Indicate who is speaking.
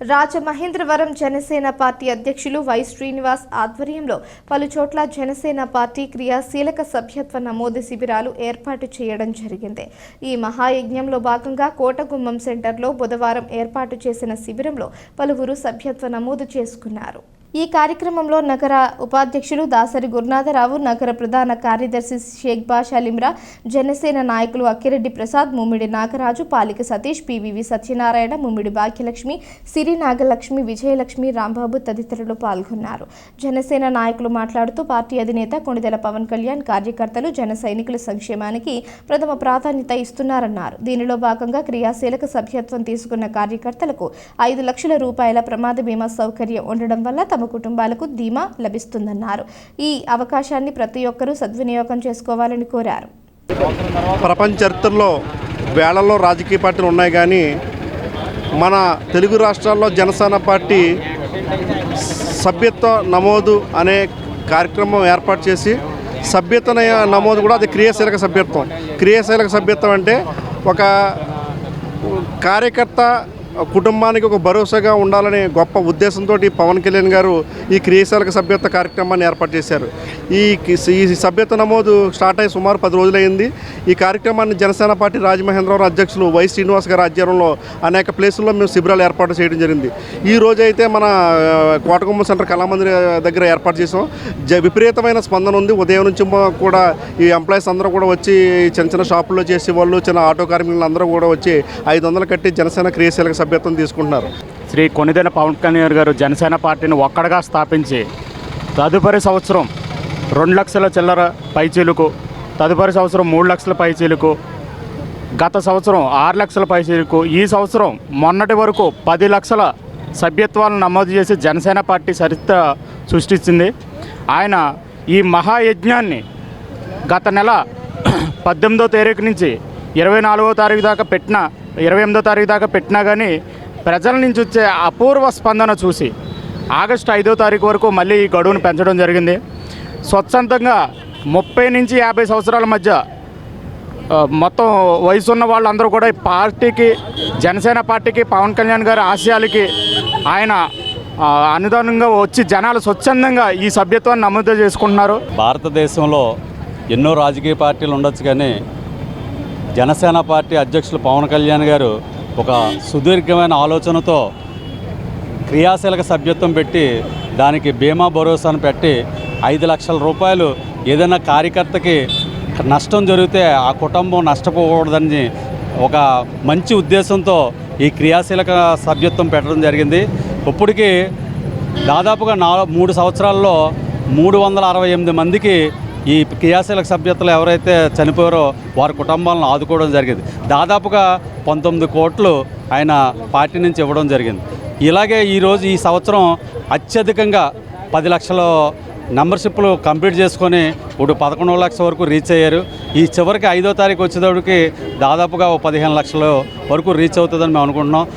Speaker 1: Rajamahendravaram Janasena party అధ్యక్షులు Y Srinivas ఆధ్వర్యంలో పలు చోట్ల జనసేన పార్టీ క్రియాశీలక సభ్యత్వ నమోదు శిబిరాలు ఏర్పాటు చేయడం జరిగింది. ఈ మహాయజ్ఞంలో భాగంగా కోటగుమ్మం సెంటర్లో బుధవారం ఏర్పాటు చేసిన శిబిరంలో పలువురు సభ్యత్వ నమోదు చేసుకున్నారు. ఈ కార్యక్రమంలో నగర ఉపాధ్యక్షులు దాసరి గురునాథరావు నగర ప్రధాన కార్యదర్శి షేక్ బాష్ జనసేన నాయకులు Akkireddy Prasad Mummidi Nagaraju Palika Satish P V V Satyanarayana Mummidi Bhagyalakshmi Siri Nagalakshmi Vijayalakshmi Rambabu తదితరులు పాల్గొన్నారు. జనసేన నాయకులు మాట్లాడుతూ పార్టీ అధినేత కొణిదెల పవన్ కళ్యాణ్ కార్యకర్తలు జన సైనికుల సంక్షేమానికి ప్రథమ ప్రాధాన్యత ఇస్తున్నారన్నారు. దీనిలో భాగంగా క్రియాశీలక సభ్యత్వం తీసుకున్న కార్యకర్తలకు ఐదు లక్షల రూపాయల ప్రమాద బీమా సౌకర్యం ఉండడం వల్ల తమ కుటుంబాలకు ధీమా లభిస్తుందన్నారు. ఈ అవకాశాన్ని ప్రతి ఒక్కరూ సద్వినియోగం చేసుకోవాలని కోరారు.
Speaker 2: ప్రపంచ చరిత్రలో వేళల్లో రాజకీయ పార్టీలు ఉన్నాయి కానీ మన తెలుగు రాష్ట్రాల్లో జనసేన పార్టీ సభ్యత్వ నమోదు అనే కార్యక్రమం ఏర్పాటు చేసి సభ్యత్వ నమోదు కూడా అది క్రియాశీలక సభ్యత్వం. క్రియాశీలక సభ్యత్వం అంటే ఒక కార్యకర్త కుటుంబానికి ఒక భరోసాగా ఉండాలనే గొప్ప ఉద్దేశంతో పవన్ కళ్యాణ్ గారు ఈ క్రియాశాలక సభ్యత్వ కార్యక్రమాన్ని ఏర్పాటు చేశారు. ఈ ఈ నమోదు స్టార్ట్ అయ్యి సుమారు పది రోజులైంది. ఈ కార్యక్రమాన్ని జనసేన పార్టీ రాజమహేంద్రవరం అధ్యక్షులు వై శ్రీనివాస్ గారి ఆధ్వర్యంలో అనేక ప్లేసుల్లో మేము శిబిరాలు ఏర్పాటు చేయడం జరిగింది. ఈ రోజు అయితే మన కోటగుమ్మ సెంటర్ కళామందిర్ దగ్గర ఏర్పాటు చేసాం జ విపరీతమైన స్పందన ఉంది. ఉదయం నుంచి కూడా ఈ ఎంప్లాయీస్ అందరూ కూడా వచ్చి చిన్న చిన్న షాపుల్లో చేసే వాళ్ళు చిన్న ఆటో కార్మికులు అందరూ కూడా వచ్చి ఐదు వందలు కట్టి జనసేన క్రియాశీలక సభ్యత్వం తీసుకుంటున్నారు.
Speaker 3: శ్రీ కొనిదెల పవన్ కళ్యాణ్ గారు జనసేన పార్టీని ఒక్కడగా స్థాపించి తదుపరి సంవత్సరం రెండు లక్షల చిల్లర పైచీలకు తదుపరి సంవత్సరం మూడు లక్షల పైచీలకు గత సంవత్సరం ఆరు లక్షల పైచీలకు ఈ సంవత్సరం మొన్నటి వరకు పది లక్షల సభ్యత్వాలను నమోదు చేసి జనసేన పార్టీ చరిత్ర సృష్టించింది. ఆయన ఈ మహాయజ్ఞాన్ని గత నెల పద్దెనిమిదో తారీఖు నుంచి ఇరవై నాలుగో తారీఖు దాకా పెట్టిన ఇరవై ఎనిమిదో తారీఖు దాకా పెట్టినా కానీ ప్రజల నుంచి వచ్చే అపూర్వ స్పందన చూసి ఆగస్టు ఐదో తారీఖు వరకు మళ్ళీ ఈ గడువును పెంచడం జరిగింది. స్వచ్ఛందంగా ముప్పై నుంచి యాభై సంవత్సరాల మధ్య మొత్తం వయసు ఉన్న వాళ్ళందరూ కూడా ఈ పార్టీకి జనసేన పార్టీకి పవన్ కళ్యాణ్ గారి ఆశయాలకి ఆయన అనుదానంగా వచ్చి జనాలు స్వచ్ఛందంగా ఈ సభ్యత్వాన్ని నమోదు చేసుకుంటున్నారు.
Speaker 4: భారతదేశంలో ఎన్నో రాజకీయ పార్టీలు ఉండొచ్చు కానీ జనసేన పార్టీ అధ్యక్షులు పవన్ కళ్యాణ్ గారు ఒక సుదీర్ఘమైన ఆలోచనతో క్రియాశీలక సభ్యత్వం పెట్టి దానికి బీమా భరోసాను పెట్టి ఐదు లక్షల రూపాయలు ఏదైనా కార్యకర్తకి నష్టం జరిగితే ఆ కుటుంబం నష్టపోకూడదని ఒక మంచి ఉద్దేశంతో ఈ క్రియాశీలక సభ్యత్వం పెట్టడం జరిగింది. ఇప్పటికీ దాదాపుగా నాలుగు మూడు సంవత్సరాల్లో మూడు వందల అరవై ఎనిమిది మందికి ఈ క్రియాశీలక సభ్యతలు ఎవరైతే చనిపోయారో వారి కుటుంబాలను ఆదుకోవడం జరిగింది. దాదాపుగా పంతొమ్మిది కోట్లు ఆయన పార్టీ నుంచి ఇవ్వడం జరిగింది. ఇలాగే ఈరోజు ఈ సంవత్సరం అత్యధికంగా పది లక్షల మెంబర్షిప్లు కంప్లీట్ చేసుకొని ఇప్పుడు పదకొండు లక్షల వరకు రీచ్ అయ్యారు. ఈ చివరికి ఐదో తారీఖు వచ్చేటప్పటికి దాదాపుగా ఓ పదిహేను లక్షల వరకు రీచ్ అవుతుందని మేము అనుకుంటున్నాం.